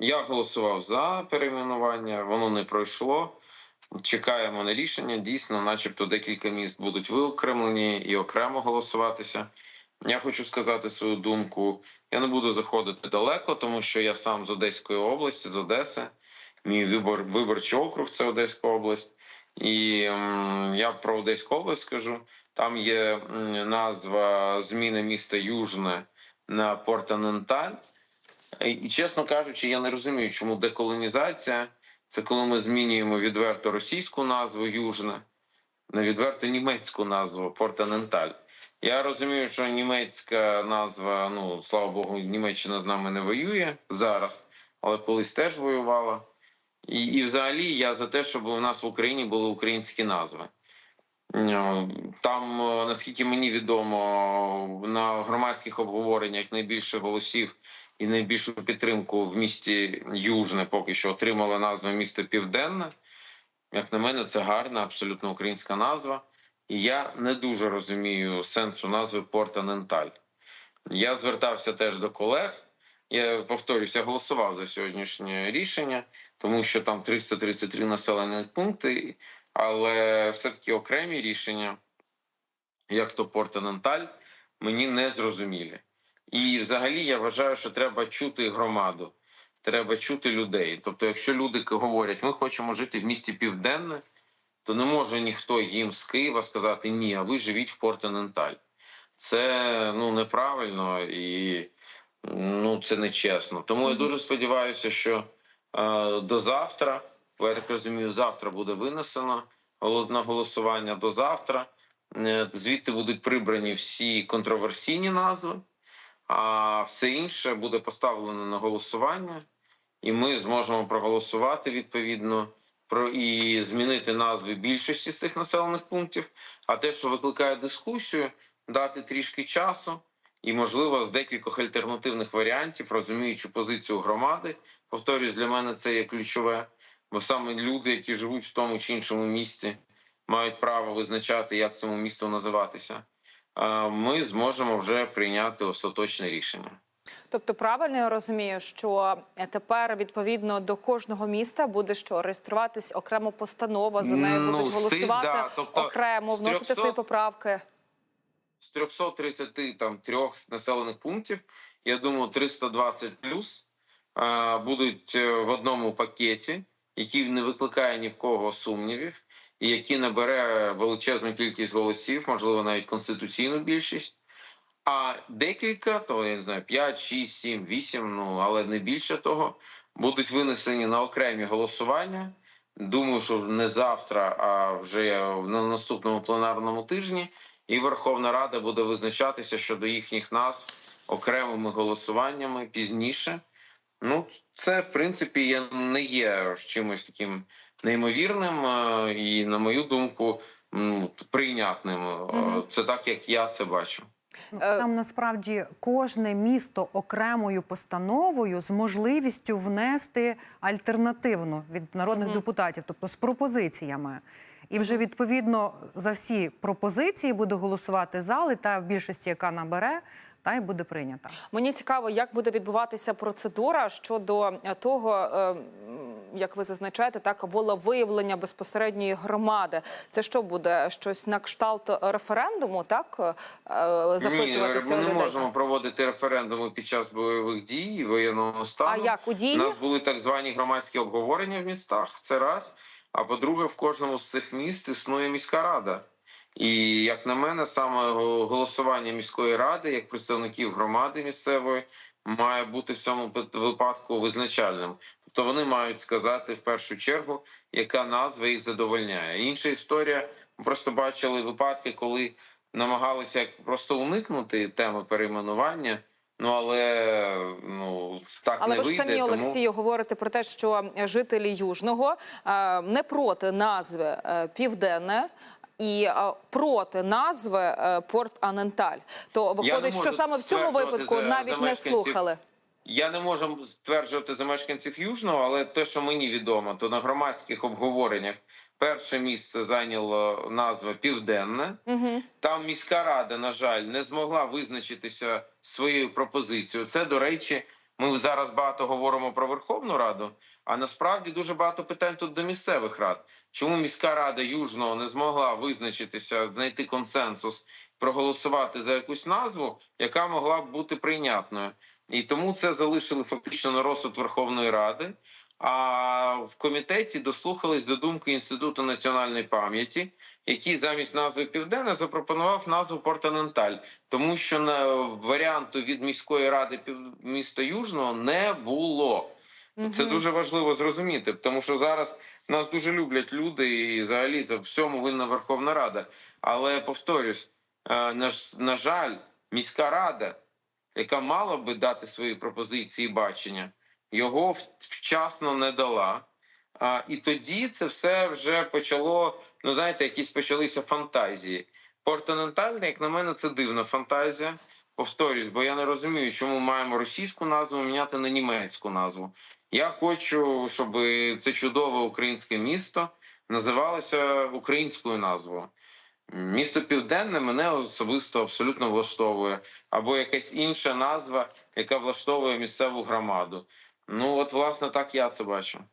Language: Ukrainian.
Я голосував за перейменування, воно не пройшло. Чекаємо на рішення. Дійсно, начебто, декілька міст будуть виокремлені і окремо голосуватися. Я хочу сказати свою думку. Я не буду заходити далеко, тому що я сам з Одеської області, з Одеси. Мій вибор, виборчий округ це Одеська область. І я про Одеську область скажу. Там є назва зміни міста Южне на Портаненталь. І, чесно кажучи, я не розумію, чому деколонізація це коли ми змінюємо відверто російську назву Южне на відверто німецьку назву Портаненталь. Я розумію, що німецька назва, ну слава Богу, Німеччина з нами не воює зараз, але колись теж воювала. І, і взагалі я за те, щоб у нас в Україні були українські назви. Е, Там, е, наскільки мені відомо, на громадських обговореннях найбільше голосів і найбільшу підтримку в місті Южне поки що отримала назва місто Південне. Як на мене, це гарна, абсолютно українська назва. І я не дуже розумію сенсу назви Портаненталь. Я звертався теж до колег. Я повторюся, голосував за сьогоднішнє рішення, тому що там 333 населені пункти, але все-таки окремі рішення, як то Портаненталь, мені не зрозумілі. І взагалі я вважаю, що треба чути громаду, треба чути людей. Тобто, якщо люди говорять, ми хочемо жити в місті Південне, то не може ніхто їм з Києва сказати ні, а ви живіть в Портаненталь. Це ну неправильно і ну це нечесно. Тому я дуже сподіваюся, що е, до завтра, бо я так розумію, завтра буде винесено на голосування до завтра. Е, Звідти будуть прибрані всі контроверсійні назви, а все інше буде поставлено на голосування, і ми зможемо проголосувати відповідно про і змінити назви більшості з цих населених пунктів. А те, що викликає дискусію, дати трішки часу і, можливо, з декількох альтернативних варіантів, розуміючи позицію громади. Повторюсь, для мене це є ключове, бо саме люди, які живуть в тому чи іншому місті, мають право визначати, як цьому місту називатися. Ми зможемо вже прийняти остаточне рішення. Тобто, правильно я розумію, що тепер відповідно до кожного міста буде що реєструватись окремо постанова, за нею Ну, будуть тих, голосувати да, тобто окремо, вносити 300 свої поправки. з 333 населених пунктів, я думаю, 320 плюс будуть е, в одному пакеті, який не викликає ні в кого сумнівів, і який набере величезну кількість голосів, можливо, навіть конституційну більшість. А декілька, то я не знаю, 5, 6, 7, 8, ну але не більше того, будуть винесені на окремі голосування. Думаю, що не завтра, а вже на наступному пленарному тижні. І Верховна Рада буде визначатися щодо їхніх назв окремими голосуваннями пізніше. Ну, це в принципі є, не є чимось таким неймовірним е, і, на мою думку, прийнятним. Е, Це так, як я це бачу. Ну, Е, Там насправді кожне місто окремою постановою з можливістю внести альтернативну від народних Мгм. депутатів, тобто з пропозиціями. І вже відповідно за всі пропозиції буде голосувати зал, і та в більшості, яка набере, та й буде прийнята. Мені цікаво, як буде відбуватися процедура щодо е, того, е, як ви зазначаєте, так волевиявлення безпосередньої громади. Це що буде щось на кшталт референдуму? Так е, Ні, ми не людей? можемо проводити референдуми під час бойових дій воєнного стану. А як у У дії? нас були так звані громадські обговорення в містах. Це раз. А по-друге, в кожному з цих міст існує міська рада. І як на мене, саме голосування міської ради, як представників громади місцевої, має бути в цьому випадку визначальним. Тобто вони мають сказати в першу чергу, яка назва їх задовольняє. Інша історія. Ми просто бачили випадки, коли намагалися як просто уникнути теми перейменування. Ну але ну так Але не ви ж самі, тому... Олексію, говорите про те, що жителі Южного е, не проти назви е, Південне. І е, проти назви е, Порт Аненталь, то виходить, що саме в цьому випадку за- навіть за не слухали. Я не можу стверджувати за мешканців Южного, але те, що мені відомо, то на громадських обговореннях перше місце зайняло назва Південне. Угу. Там міська рада, на жаль, не змогла визначитися своєю пропозицією. Це, до речі, ми зараз багато говоримо про Верховну Раду, а насправді дуже багато питань тут до місцевих рад. Чому міська рада Южного не змогла визначитися, знайти консенсус, проголосувати за якусь назву, яка могла б бути прийнятною? І тому це залишили фактично на розсуд Верховної Ради. А в комітеті дослухались до думки Інституту національної пам'яті, який замість назви Південне запропонував назву Портаненталь, тому що на варіанту від міської ради міста Южного не було. Це дуже важливо зрозуміти, тому що зараз нас дуже люблять люди, і взагалі це всьому винна Верховна Рада. Але повторюсь, е, на, на жаль, міська рада, яка мала би дати свої пропозиції і бачення, його вчасно не дала. А, і тоді це все вже почало. Ну знаєте, якісь почалися фантазії. Портонентальне, як на мене, це дивна фантазія. Повторюсь, бо я не розумію, чому маємо російську назву міняти на німецьку назву. Я хочу, щоб це чудове українське місто називалося українською назвою. Місто Південне мене особисто абсолютно влаштовує, або якась інша назва, яка влаштовує місцеву громаду. Ну от, власне, так я це бачу.